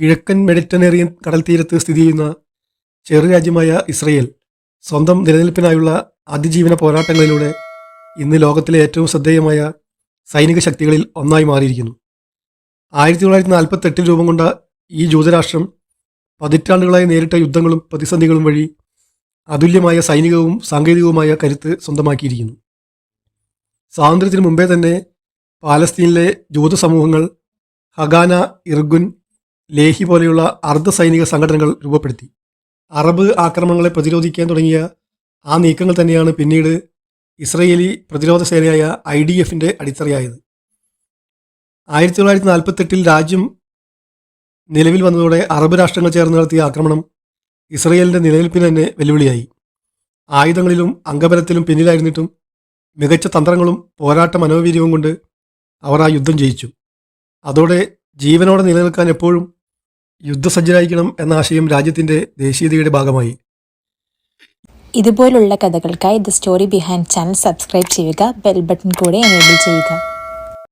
കിഴക്കൻ മെഡിറ്ററേനിയൻ കടൽ തീരത്ത് സ്ഥിതി ചെയ്യുന്ന ചെറുരാജ്യമായ ഇസ്രയേൽ സ്വന്തം നിലനിൽപ്പിനായുള്ള അതിജീവന പോരാട്ടങ്ങളിലൂടെ ഇന്ന് ലോകത്തിലെ ഏറ്റവും ശ്രദ്ധേയമായ സൈനിക ശക്തികളിൽ ഒന്നായി മാറിയിരിക്കുന്നു. ആയിരത്തി തൊള്ളായിരത്തി നാൽപ്പത്തെട്ടിൽ രൂപം കൊണ്ട ഈ ജൂതരാഷ്ട്രം പതിറ്റാണ്ടുകളായി നേരിട്ട യുദ്ധങ്ങളും പ്രതിസന്ധികളും വഴി അതുല്യമായ സൈനികവും സാങ്കേതികവുമായ കരുത്ത് സ്വന്തമാക്കിയിരിക്കുന്നു. സ്വാതന്ത്ര്യത്തിന് മുമ്പേ തന്നെ പാലസ്തീനിലെ ജൂത സമൂഹങ്ങൾ ഹഗാന ഇർഗുൻ ലേഹി പോലെയുള്ള അർദ്ധ സൈനിക സംഘടനകൾ രൂപപ്പെടുത്തി. അറബ് ആക്രമണങ്ങളെ പ്രതിരോധിക്കാൻ തുടങ്ങിയ ആ നീക്കങ്ങൾ തന്നെയാണ് പിന്നീട് ഇസ്രയേലി പ്രതിരോധ സേനയായ ഐ ഡി എഫിന്റെ അടിത്തറയായത്. ആയിരത്തി തൊള്ളായിരത്തി നാൽപ്പത്തെട്ടിൽ രാജ്യം നിലവിൽ വന്നതോടെ അറബ് രാഷ്ട്രങ്ങൾ ചേർന്ന് നടത്തിയ ആക്രമണം ഇസ്രയേലിന്റെ നിലനിൽപ്പിന് തന്നെ വെല്ലുവിളിയായി. ആയുധങ്ങളിലും അംഗബലത്തിലും പിന്നിലായിരുന്നിട്ടും മികച്ച തന്ത്രങ്ങളും പോരാട്ട മനോവീര്യവും കൊണ്ട് അവർ ആ യുദ്ധം ജയിച്ചു. അതോടെ ജീവനോടെ നിലനിൽക്കാൻ എപ്പോഴും യുദ്ധസജ്ജരായിരിക്കണം എന്ന ആശയം രാജ്യത്തിന്റെ ദേശീയതയുടെ ഭാഗമായി. ഇതുപോലുള്ള കഥകൾക്കായി the story behind channel subscribe ചെയ്യുക ബെൽ ബട്ടൺ കൂടെ എനേബിൾ ചെയ്യുക.